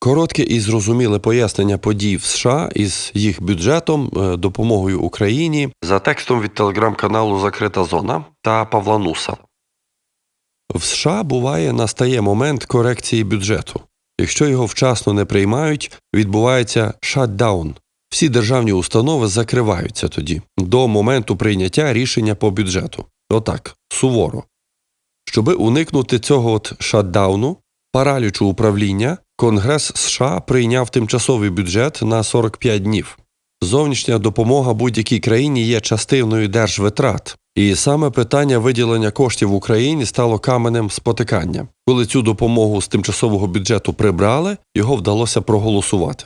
Коротке і зрозуміле пояснення подій в США із їх бюджетом, е, допомогою Україні за текстом від телеграм-каналу Закрита Зона та Павла Нуса. В США буває настає момент корекції бюджету. Якщо його вчасно не приймають, відбувається шатдаун. Всі державні установи закриваються тоді до моменту прийняття рішення по бюджету. Отак, суворо. Щоби уникнути цього от шатдауну, паралічу управління, Конгрес США прийняв тимчасовий бюджет на 45 днів. Зовнішня допомога будь-якій країні є частиною держвитрат, і саме питання виділення коштів Україні стало каменем спотикання. Коли цю допомогу з тимчасового бюджету прибрали, його вдалося проголосувати.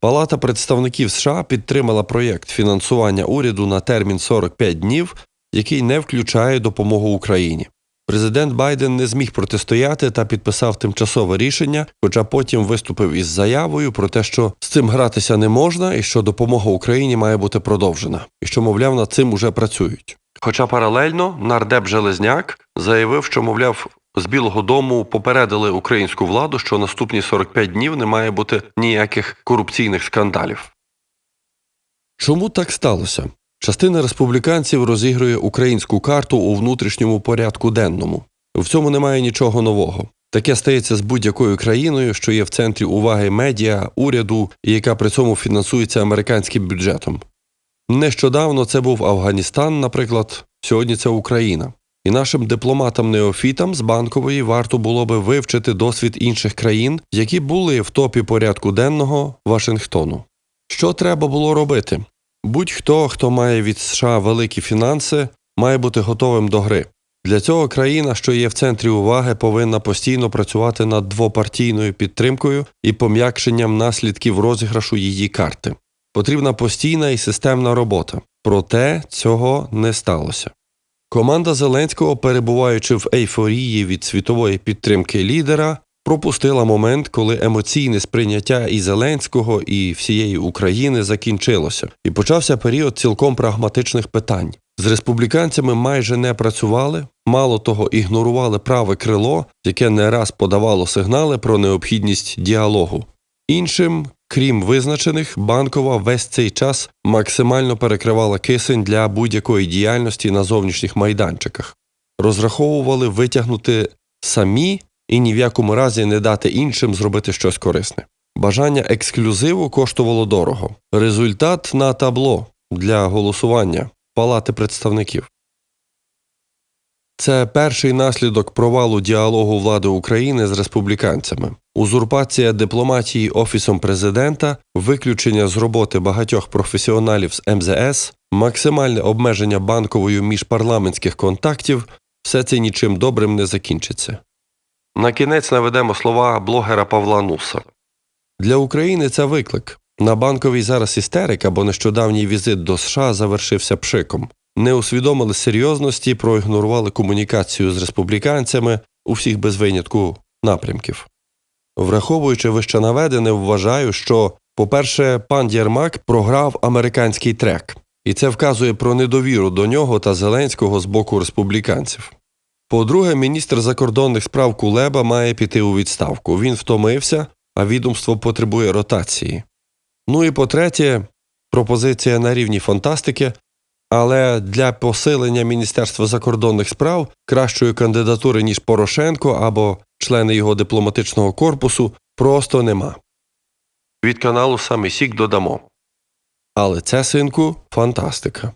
Палата представників США підтримала проєкт фінансування уряду на термін 45 днів, який не включає допомогу Україні. Президент Байден не зміг протистояти та підписав тимчасове рішення, хоча потім виступив із заявою про те, що з цим гратися не можна і що допомога Україні має бути продовжена, і що, мовляв, над цим уже працюють. Хоча паралельно нардеп Железняк заявив, що, мовляв, з Білого Дому попередили українську владу, що наступні 45 днів не має бути ніяких корупційних скандалів. Чому так сталося? Частина республіканців розігрує українську карту у внутрішньому порядку денному. В цьому немає нічого нового. Таке стається з будь-якою країною, що є в центрі уваги медіа, уряду і яка при цьому фінансується американським бюджетом. Нещодавно це був Афганістан, наприклад, сьогодні це Україна. І нашим дипломатам-неофітам з банкової варто було би вивчити досвід інших країн, які були в топі порядку денного Вашингтону. Що треба було робити? Будь-хто, хто має від США великі фінанси, має бути готовим до гри. Для цього країна, що є в центрі уваги, повинна постійно працювати над двопартійною підтримкою і пом'якшенням наслідків розіграшу її карти. Потрібна постійна і системна робота. Проте цього не сталося. Команда Зеленського, перебуваючи в ейфорії від світової підтримки лідера, пропустила момент, коли емоційне сприйняття і Зеленського, і всієї України закінчилося, і почався період цілком прагматичних питань. З республіканцями майже не працювали, мало того, ігнорували праве крило, яке не раз подавало сигнали про необхідність діалогу. Іншим, крім визначених, банкова весь цей час максимально перекривала кисень для будь-якої діяльності на зовнішніх майданчиках. Розраховували витягнути самі і ні в якому разі не дати іншим зробити щось корисне. Бажання ексклюзиву коштувало дорого. Результат на табло для голосування Палати представників. Це перший наслідок провалу діалогу влади України з республіканцями, узурпація дипломатії офісом президента, виключення з роботи багатьох професіоналів з МЗС, максимальне обмеження банковою міжпарламентських контактів все це нічим добрим не закінчиться. На кінець наведемо слова блогера Павла Нуса. Для України це виклик. На банковій зараз істерика, бо нещодавній візит до США завершився пшиком. Не усвідомили серйозності, проігнорували комунікацію з республіканцями у всіх без винятку напрямків. Враховуючи вище наведене, вважаю, що, по-перше, пан Єрмак програв американський трек, і це вказує про недовіру до нього та Зеленського з боку республіканців. По-друге, міністр закордонних справ Кулеба має піти у відставку. Він втомився, а відомство потребує ротації. Ну і по-третє, пропозиція на рівні фантастики, але для посилення Міністерства закордонних справ кращої кандидатури, ніж Порошенко або члени його дипломатичного корпусу, просто нема. Від каналу саме Сік додамо. Але це, синку, фантастика.